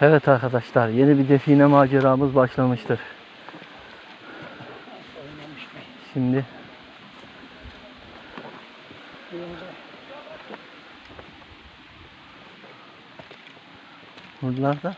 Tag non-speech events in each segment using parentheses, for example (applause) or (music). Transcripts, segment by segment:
Evet arkadaşlar yeni bir define maceramız başlamıştır. Şimdi buralarda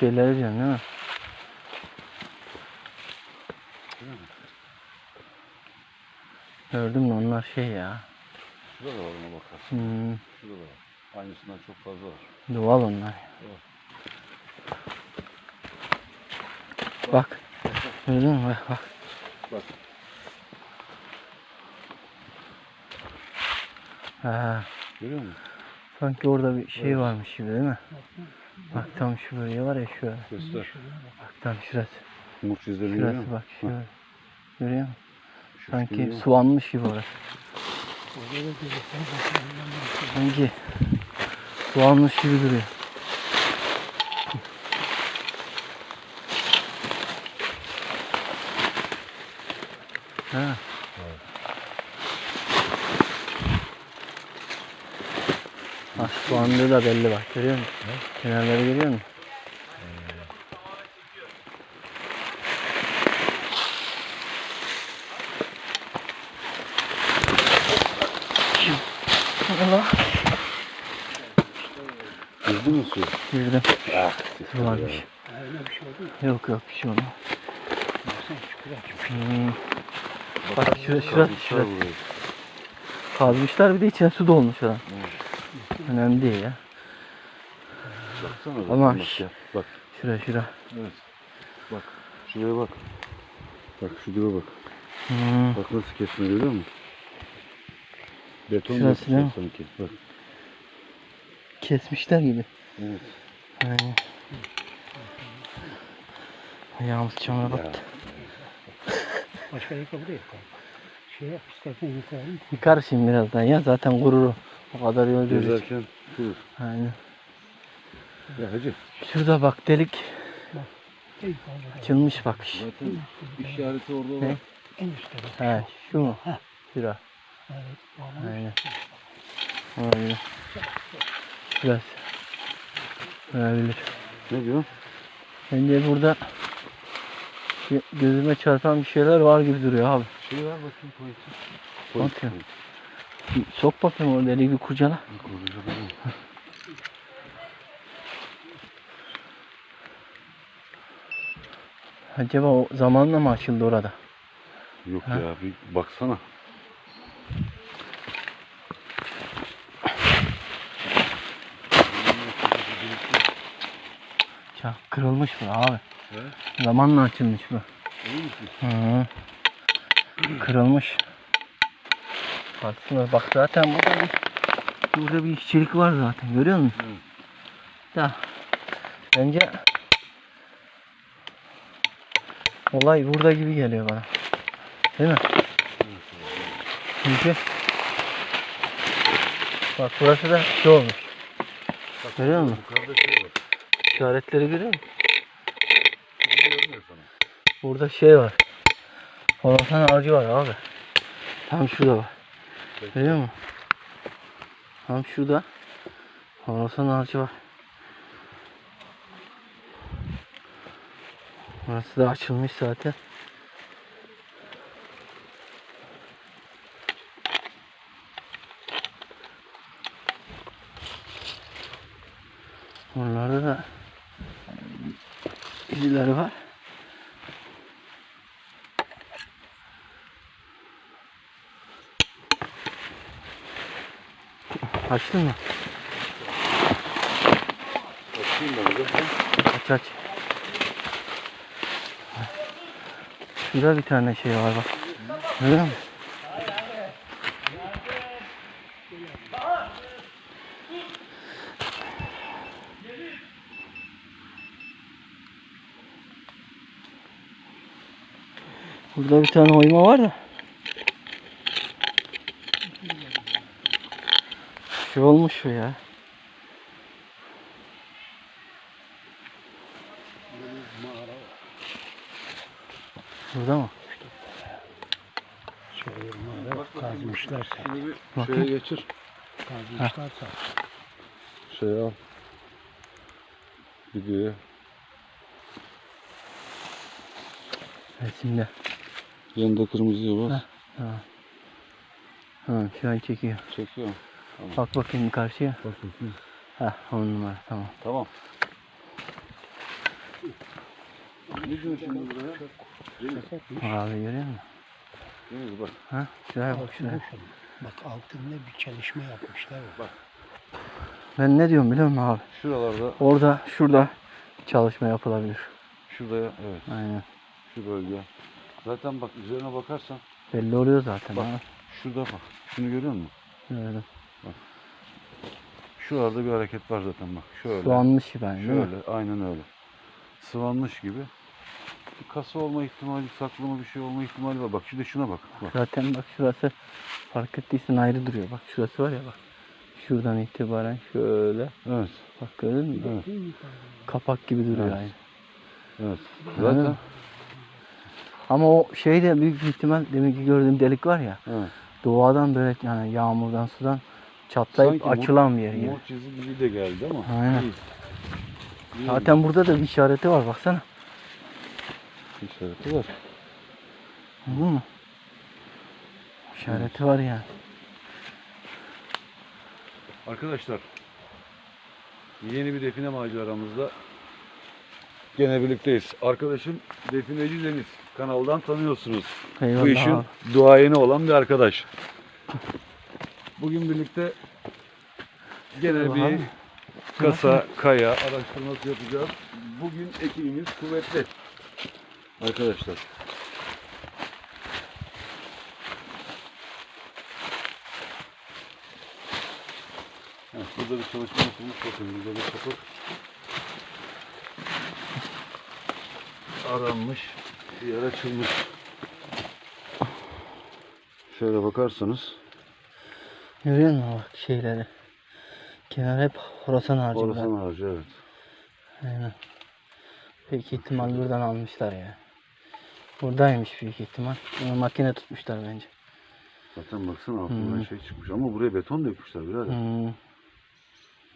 şeyleri diyorsun değil mi? Gördüm de onlar şey ya. Şurada var ona bakarsın. Hmm, Şurada var. Aynısından çok fazla var. doğal onlar. Bak. Gördün mü? Bak bak. Bak. Ha, Görüyor musun? Sanki orada bir şey varmış gibi değil mi? Bak tam şu bölge var ya şu. Göster. Bak tam şurası. Umut izlerini görüyor musun? bak şurası. Görüyor musun? Sanki sulanmış gibi orası. Sanki sulanmış gibi duruyor. Ha. Bak sulandığı da belli bak görüyor musun? Kenarları görüyor musun? Allah. Girdi mi su? Girdim. Ah. Su varmış. Yok yok bir şey olmaz. Hmm. Bak şurası şurası şurası. Kazmışlar bir de içine su dolmuş falan. Önemli değil ya. Baksana. bak, Ama bak ya. Bak. Şura şura. Evet. Bak. Şuraya bak. Bak şu dibe bak. Hmm. Bak nasıl kesme görüyor musun? Beton Şurası değil mi? sanki. Bak. Kesmişler gibi. Evet. Aynen. Ayağımız çamura Ya. battı. Başka da yok. Şey yap istersen yıkayalım. Yıkar şimdi birazdan ya zaten gururu. O kadar yol yürüyecek. Gezerken dur. Aynen. Ya hacı. Şurada bak delik açılmış bak. Zaten işareti orada Ne? var. en üstte bak. He şu mu? Heh. Şura. Evet. Aynen. Olabilir. Şurası. Olabilir. Ne diyor? Bence burada gözüme çarpan bir şeyler var gibi duruyor abi. Şey ver bakayım polisi. Bir sok bakayım o deliği bir kurcala. (laughs) Acaba o zamanla mı açıldı orada? Yok Ha? ya bir baksana. Ya kırılmış bu abi. He? Zamanla açılmış bu. Misin? Hı. Kırılmış. Baksana bak zaten burada bir burada bir işçilik var zaten görüyor musun? Da bence olay burada gibi geliyor bana. Değil mi? Çünkü bak burası da şey olmuş. Bak, Görüyor musun? Şey. İşaretleri görüyor musun? Burada şey var. Horasan ağacı var abi. Tam şurada bak. Görüyor musun? Tam şurada. Horasan ağacı var. Burası da açılmış zaten. Onlarda da izleri var. Açtın mı? Bakayım ben de. Aç aç. Şurada bir tane şey var bak. Görüyor musun? Burada bir tane oyma var da. Şey olmuş bu ya. Burada mı? şöyle bir Bakayım. şeye geçir. Kazmışlarsa. Şey al. Videoya. Resimde. Yanında kırmızıya bas. Ha. Ha şu an çekiyor. Çekiyor. Bak bakayım karşıya. Bak bakayım. Ha on numara tamam. Tamam. Ne diyorsun şimdi buraya? Abi görüyor musun? Deniz bak. Ha şuraya bak şuraya. Bak altında bir çalışma yapmışlar. Bak. Ben ne diyorum biliyor musun abi? Şuralarda, Orada şurada çalışma yapılabilir. şurada evet. Aynen. Şu bölge. Zaten bak üzerine bakarsan Belli oluyor zaten Bak. abi. şurada bak. Şunu görüyor musun? Öyle. Şuralarda bir hareket var zaten bak. Şöyle. Soğanmış gibi aynı değil mi? Şöyle. Aynen öyle. Sıvanmış gibi. Bir kasa olma ihtimali, saklama bir şey olma ihtimali var. Bak şimdi şuna bak. Bak. Zaten bak şurası fark ettiysen ayrı duruyor. Bak şurası var ya bak. Şuradan itibaren şöyle. Evet. Bak gördün mü? Evet. Kapak gibi duruyor Evet. aynı. Evet. Zaten mı? Ama o şey de büyük bir ihtimal deminki gördüğüm delik var ya. evet. Doğadan böyle yani yağmurdan sudan çatlayıp Sanki açılan bir yer gibi. Mor çizgi gibi de geldi ama. Aynen. değil. Değil. Zaten burada da bir işareti var baksana. işareti var. Anladın mı? İşareti var yani. Arkadaşlar yeni bir define maceramızda gene birlikteyiz. Arkadaşım Defineci Deniz kanaldan tanıyorsunuz. Eyvallah Bu işin duayeni olan bir arkadaş. Bugün birlikte gene bir kasa, kaya araştırması yapacağız. Bugün ekibimiz kuvvetli. Arkadaşlar. Burada bir çalışma yapılmış. Bakın burada bir kapı aranmış. Bir yer açılmış. Şöyle bakarsanız Görüyor musun bak şeyleri? Kenar hep horasan harcı. bırak. Orasan harcı evet. Aynen. Büyük ihtimal buradan almışlar ya. Buradaymış büyük ihtimal. Bunu makine tutmuşlar bence. Zaten baksana altından Hmm. şey çıkmış ama buraya beton dökmüşler birader. Hmm,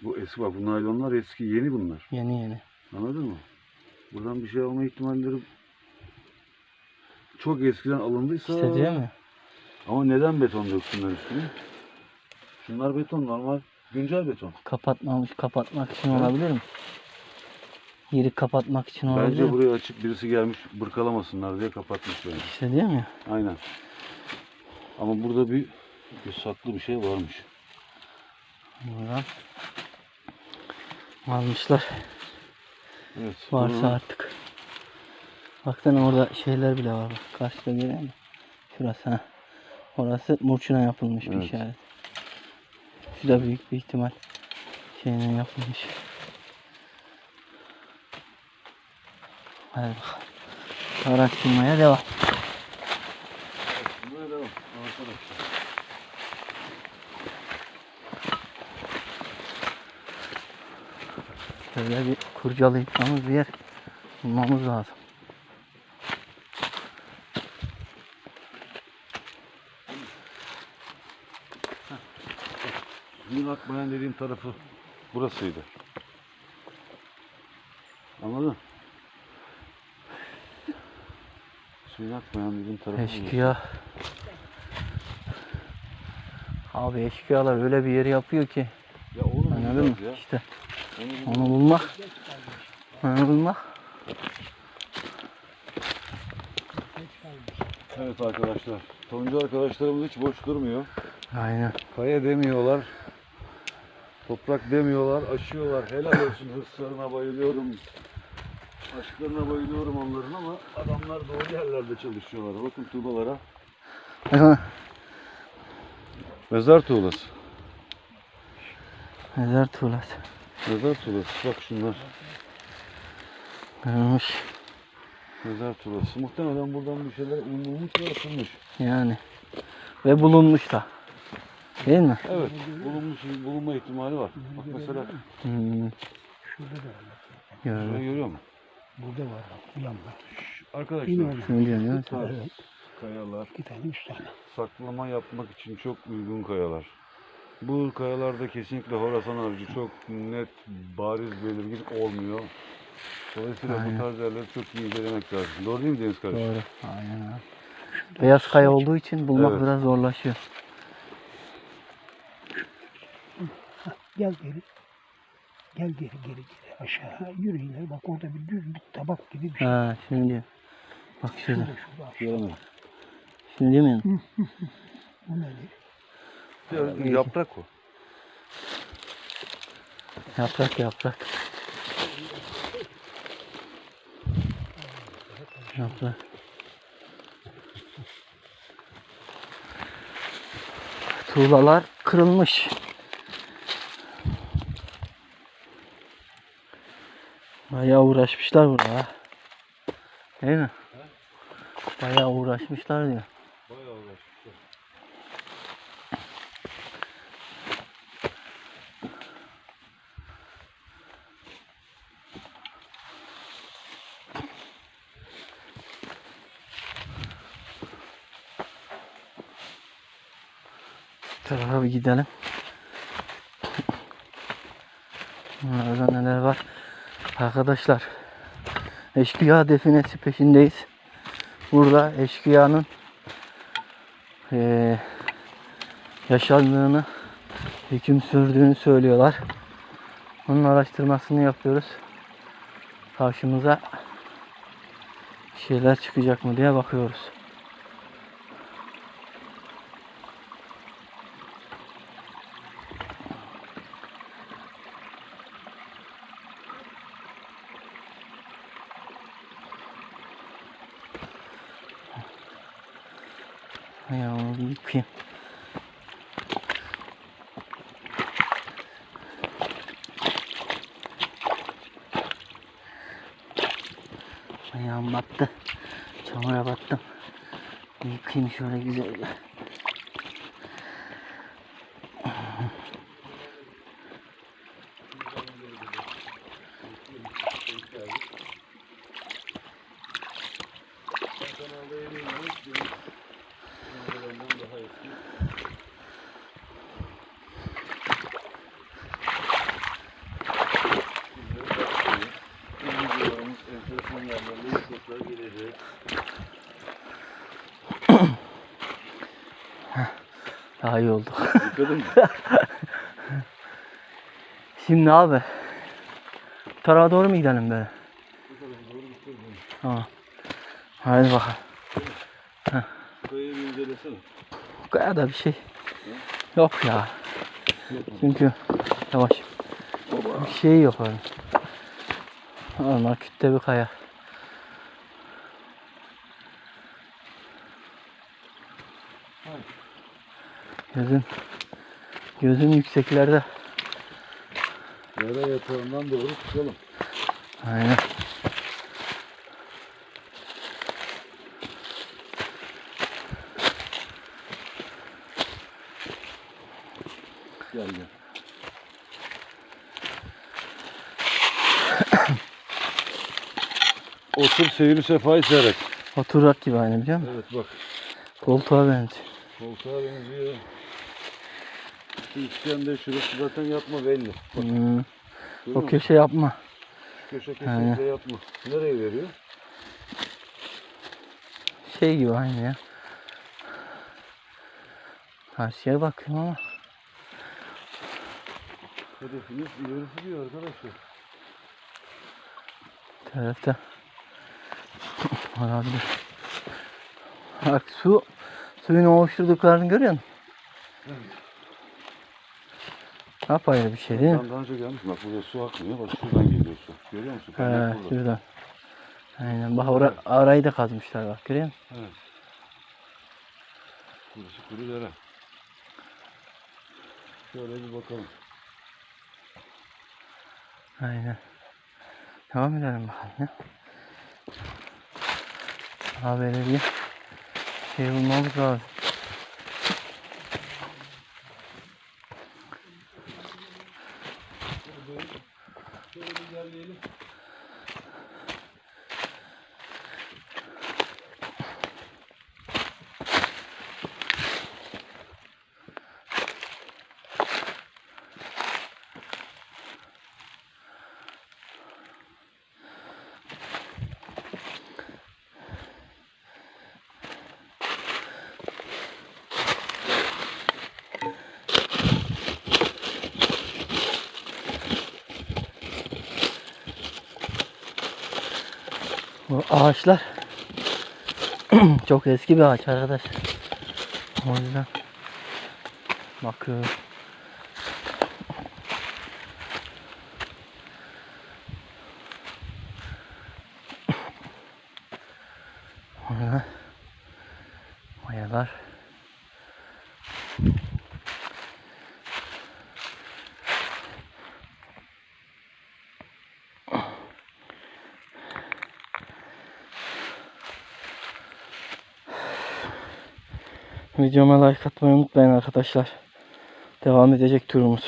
Bu eski bak bu naylonlar eski yeni bunlar. yeni yeni. Anladın mı? Buradan bir şey alma ihtimalleri çok eskiden alındıysa İşte değil mi? ama neden beton döksünler üstüne? Şunlar beton normal güncel beton. Kapatmamış kapatmak için Evet. olabilir mi? Yeri kapatmak için olabilir Bence mi? buraya açık birisi gelmiş bırkalamasınlar diye kapatmış böyle. İşte değil mi? Aynen. Ama burada bir, bir saklı bir şey varmış. Buradan almışlar. Evet. Varsa bunu- artık. Baksana orada şeyler bile var. Bak. Karşıda görüyor musun? Şurası ha. Orası murçuna yapılmış bir Evet. işaret. Şu da büyük bir ihtimal şeyle yapılmış. Hadi bakalım. Araştırmaya devam. Buraya devam arkadaşlar. Böyle bir kurcalayacağımız bir yer bulmamız lazım. Suyun akmayan dediğim tarafı burasıydı. Anladın? Suyun akmayan dediğim tarafı. Eşkıya. Abi eşkıyalar öyle bir yeri yapıyor ki. Ya oğlum Anladın mı? Ya. İşte Onu onu bulmak. Onu bulmak. Evet arkadaşlar. Toncu arkadaşlarımız hiç boş durmuyor. Aynen. Kaya demiyorlar. Toprak demiyorlar. Aşıyorlar. Helal olsun hırslarına bayılıyorum. Aşklarına bayılıyorum onların ama adamlar doğru yerlerde çalışıyorlar. Bakın tuğlalara. (laughs) Mezar tuğlası. Mezar tuğlası. Mezar tuğlası. Bak şunlar. Kırılmış. Mezar tuğlası. Muhtemelen buradan bir şeyler umulmuş ve atılmış. Yani. Ve bulunmuş da. Değil mi? Evet. Bulunmuş, bulunma ihtimali var. Bak mesela Hmm, Şurada da var. şurayı gördüm. görüyor musun? Burada var yanda. Arkadaşlar Bilmiyorum. Şunu bu tarz kayalar İki tane, üç tane. saklama yapmak için çok uygun kayalar. Bu kayalarda kesinlikle Horasan harcı çok net, bariz, belirgin olmuyor. Dolayısıyla Aynen. bu tarz yerleri çok iyi incelemek lazım. Doğru değil mi Deniz kardeşim? Doğru. Aynen. Beyaz kaya olduğu için bulmak Evet. biraz zorlaşıyor. Gel geri. Gel geri geri geri aşağı. Yürü ileri. Bak orada bir düz bir tabak gibi bir şey. Ha, şimdi. Bak şurada. Şurada şurada aşağı. Göremedim. Şimdi mi? Bu nedir? Ya, yaprak o. Yaprak yaprak. Yaprak. Tuğlalar kırılmış. Bayağı uğraşmışlar burada ha. Değil mi? Bayağı uğraşmışlar diyor. Bayağı uğraşmışlar. Tarafa bir gidelim. Bunlarda neler var? Arkadaşlar eşkıya definesi peşindeyiz. Burada eşkıyanın eee yaşandığını, hüküm sürdüğünü söylüyorlar. Onun araştırmasını yapıyoruz. Karşımıza şeyler çıkacak mı diye bakıyoruz. Ayağımı bir yıkayayım. Ayağım battı. Çamura battım. Bir Yıkayayım şöyle güzelce. Daha iyi oldu. Yıkadın mı? (laughs) Şimdi abi. Bu tarafa doğru mu gidelim böyle? Tamam. Hadi bakalım. Kayayı bir incelesene. Kadar da bir şey yok ya. Çünkü yavaş. Bir şey yok öyle. Normal kütle bir kaya. Gözüm gözüm yükseklerde. Yara yatağından doğru çıkalım. Aynen. Gel gel. (coughs) Otur seyri sefayı seyret. Oturak gibi aynı biliyor musun? Evet bak. Koltuğa benziyor. Koltuğa benziyor. Şu üçgende şurası zaten yapma belli. Bak, Hmm, o köşe yapma. Köşe kesinlikle yapma. Nereye veriyor? Şey gibi aynı ya. Karşıya bakıyorum ama. Hedefimiz ilerisi diyor arkadaşlar. Tarafta (laughs) olabilir. Bak su suyun oluşturduklarını görüyor musun? Apayrı bir şey değil mi? Ben daha önce gelmiş. Bak burada su akmıyor. Bak şuradan geliyor su. Görüyor musun? He, Kaynak burada. şuradan. Aynen bak ora, arayı da kazmışlar bak görüyor musun? Evet. Burası kuru dere. Şöyle bir bakalım. Aynen. Devam edelim bakalım ya. Daha böyle bir şey bulmamız lazım. ilerleyelim. Bu ağaçlar (clears throat) çok eski bir ağaç arkadaş. O yüzden bakıyorum. (clears throat) Mayalar. Videoma like atmayı unutmayın arkadaşlar. Devam edecek turumuz.